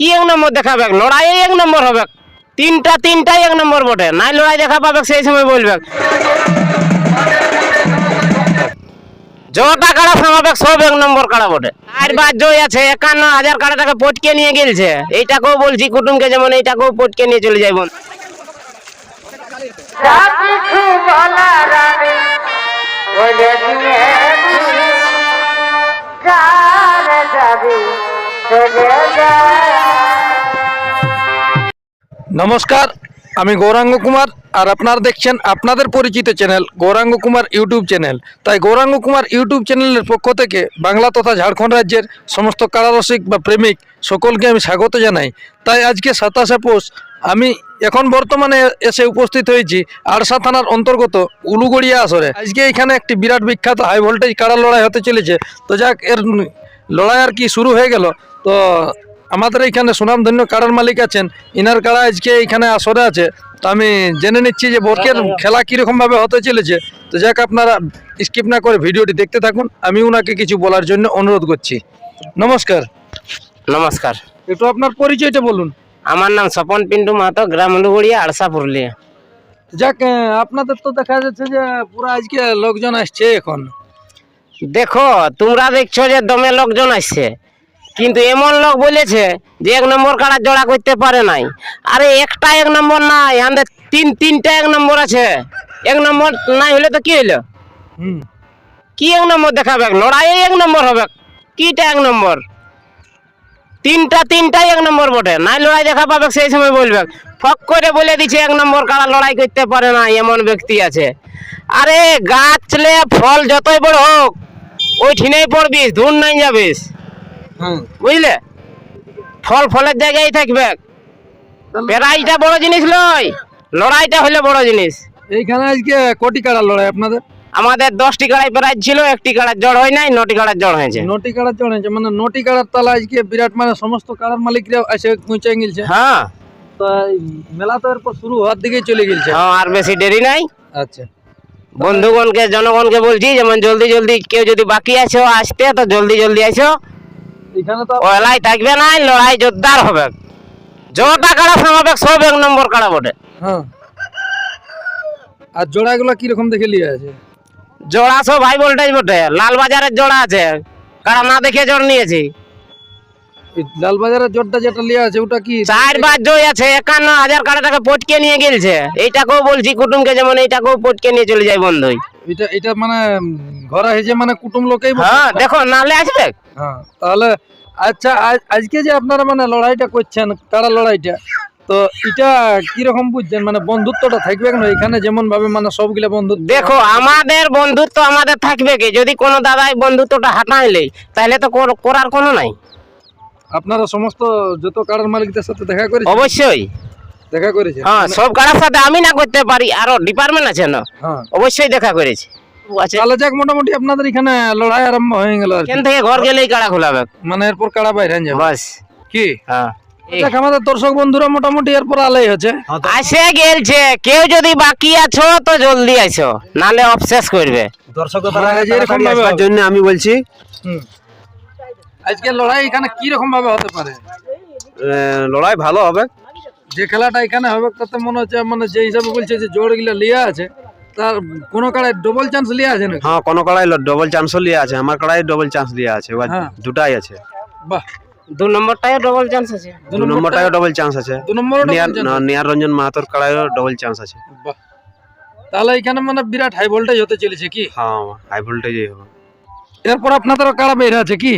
কি এক নম্বর দেখাবে লড়াই এক নম্বর হবে তিনটা তিনটাই এক নম্বর বটে। নাই লড়াই দেখা পাবে সেই সময় বলবে যটা কাড়া সামাবে সব এক নম্বর কাড়া বটে। আর বার জয় আছে, একান্ন হাজার কাড়াটাকে পটকে নিয়ে গেলছে। এইটাকেও বলছি, কুটুমকে যেমন এইটাকেও পটকে নিয়ে চলে যাই বোন নমস্কার, আমি গৌরাঙ্গ কুমার আর আপনারা দেখছেন আপনাদের পরিচিত channel Gouranga Kumar YouTube channel. তাই গৌরাঙ্গ কুমার ইউটিউব চ্যানেলের পক্ষ থেকে বাংলা তথা ঝাড়খণ্ড রাজ্যের সমস্ত কারারসিক বা প্রেমিক সকলকে আমি স্বাগত জানাই। তাই আজকে সাতাশে পোষ, আমি এখন বর্তমানে এসে উপস্থিত হয়েছি আড়সা থানার অন্তর্গত উলুগড়িয়া আসরে। আজকে এখানে একটি বিরাট বিখ্যাত হাই ভোল্টেজ কাড়া লড়াই হতে চলেছে। তো যাক, এর লড়াই আর কি শুরু হয়ে গেল। তো আমাদের এইখানে সুনামধন্য কাড়ার মালিক আছেন। ইনার কাড়া আজকে এইখানে আসরে আছে। তো আমি জেনে নিচ্ছি যে বর্কের খেলা কীরকম ভাবে হতে চলেছে। তো যাক আপনারা স্কিপ না করে ভিডিওটি দেখতে থাকুন। আমি ওনাকে কিছু বলার জন্য অনুরোধ করছি। নমস্কার। নমস্কার। একটু আপনার পরিচয়টা বলুন। আমার নাম স্বপন পিন্টু মাহাতো গ্রাম উলুগুড়িয়া আড়সা পুরুলিয়া। যাক আপনাদের তো দেখা যাচ্ছে যে পুরো আজকে লোকজন আসছে এখন। দেখো তোমরা দেখছ যে দমে লোকজন আসছে। কিন্তু এমন লোক বলেছে যে এক নম্বর কাড়া জোড়া করতে পারে নাই। আরে একটা এক নম্বর নাই আমাদের তিন তিনটা এক নম্বর আছে। এক নম্বর নাই হলে তো কি হইল? হুম। কি এক নম্বর দেখাবে? লড়াই এক নম্বর হবে। কিটা এক নম্বর? তিনটা তিনটাই এক নম্বর বটে। নাই লড়াই দেখা পাবে সেই সময় বলবে। ফক করে বলে দিছে এক নম্বর কারা লড়াই করতে পারে না এমন ব্যক্তি আছে। আরে গাছলে ফল যতই বড় হোক ওই ঠিনেই পড়বিস ধুন নাই যাবিস। বুঝলে? ফল ফলের জায়গায় থাকবে। প্রাইজটা বড় জিনিস লয় লড়াইটা হলে বড় জিনিস। এইখানে আজকে কোটি কাড়া লড়াই আপনাদের? আমাদের দশটি কাড়াই প্রাইজ ছিল একটি কাড়ার জড় হয় নাই নটি কাড়ার জড় হয়েছে। নটি কাড়ার জড় হয়েছে মানে নটি কাড়ার তালা আজকে বিরাট মানে সমস্ত কাড়ার মালিকরা এসে পৌঁছে গেছে হ্যাঁ। তো মেলা তো এরপর শুরু হওয়ার দিকে চলে গেছে হ্যাঁ আর বেশি দেরি নাই। আচ্ছা। বন্ধুগণকে জনগণকে বলছি যেমন জলদি জলদি কেউ যদি বাকি আছো আসতে তো জলদি জলদি আসো এখানে তো ওলাই থাকবে না লড়াই জোরদার হবে। যটা কাড়া সামাবে সব এক নম্বর কাড়া বটে। হ্যাঁ। আর জোড়াগুলো কীরকম দেখে লিয়ে আছে? জোড়া সব হাই ভোল্টেজ বটে লাল বাজারের জোড়া আছে। কারা না দেখে জোর নিয়েছি। লালবাজারের জোরটা যেটা লিয়ে আছে ওটা কি? জয় আছে একান্ন হাজার পটকে নিয়ে গেলছে। এইটাকেও বলছি কুটুমকে যেমন এইটাকেও পটকে নিয়ে চলে যায় বন্ধুই। এটা এটা মানে ঘরে মানে কুটুম লোকেই হ্যাঁ দেখো নালে আসবে? হ্যাঁ তাহলে আচ্ছা আজ- আজকে যে আপনারা মানে লড়াইটা করছেন কারা লড়াইটা? তো এটা কীরকম বুঝছেন? মানে বন্ধুত্বটা থাকবে কেন? এখানে যেমন ভাবে মানে সবগুলা বন্ধুত্ব দেখো আমাদের বন্ধুত্ব আমাদের থাকবে কি? যদি কোনো দাদাই বন্ধুত্বটা হাঁটাইলে তাহলে তো করার কোনো নাই। আপনারা সমস্ত যত কারার মালিকদের সাথে দেখা করেছেন? অবশ্যই। দেখা করেছেন? হ্যাঁ সব কারার সাথে আমি না করতে পারি আরও ডিপার্টমেন্ট আছে না। হ্যাঁ। অবশ্যই দেখা করেছি। তাহলে যাক মোটামুটি আপনাদের এখানে লড়াই আরম্ভ হয়ে গেল। এখান থেকে ঘর গেলেই কাড়া খোলাবে মানে এরপর কাড়া বাইরে যাবে। বাস। কি? হ্যাঁ। দেখ আমাদের দর্শক বন্ধুরা মোটামুটি এরপর আলাই হচ্ছে। আসে গেলছে। কেউ যদি বাকি আছো তো জলদি আসো নালে অবশেষ করবে। মানে যে এরকম ভাবে হবে। জন্য আমি বলছি হুম। আজকে লড়াই এখানে কি রকম ভাবে হতে পারে? লড়াই ভালো হবে। যে খেলাটা এখানে হবে তাতে মনে হচ্ছে মানে যে হিসাবে বলছে যে জোর গিলা লিয়া আছে তার কোনো কাড়ায় ডবল চান্স লিয়া আছে না হ্যাঁ কোনো কড়াই ডবল চান্সও লিয়ে আছে আমার কড়াই ডবল চান্স লিয়ে আছে হ্যাঁ। দুটাই আছে। বাহ। দু নম্বরটায় ডবল চান্স আছে। দু নম্বরটাও ডবল চান্স আছে। দু নম্বর নিয়ার রঞ্জন মাহাতোর কড়াইও ডবল চান্স আছে। বাহ। তাহলে এখানে মানে বিরাট হাই ভোল্টেজ হতে চলেছে কি? হ্যাঁ হাই ভোল্টেজই হবে। এরপর আপনাদেরও কাড়া বের আছে কি?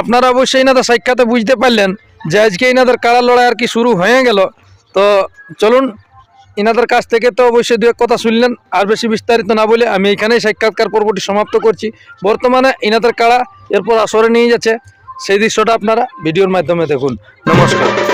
আপনারা অবশ্যই এনাদের সাক্ষাতে বুঝতে পারলেন যে আজকে এনাদের কাড়া লড়াই আর কি শুরু হয়ে গেল। তো চলুন এনাদের কাছ থেকে তো অবশ্যই দু এক কথা শুনলেন। আর বেশি বিস্তারিত না বলে আমি এখানেই সাক্ষাৎকার পর্বটি সমাপ্ত করছি। বর্তমানে এনাদের কারা এরপর আসরে নিয়ে যাচ্ছে সেই দৃশ্যটা আপনারা ভিডিওর মাধ্যমে দেখুন। নমস্কার।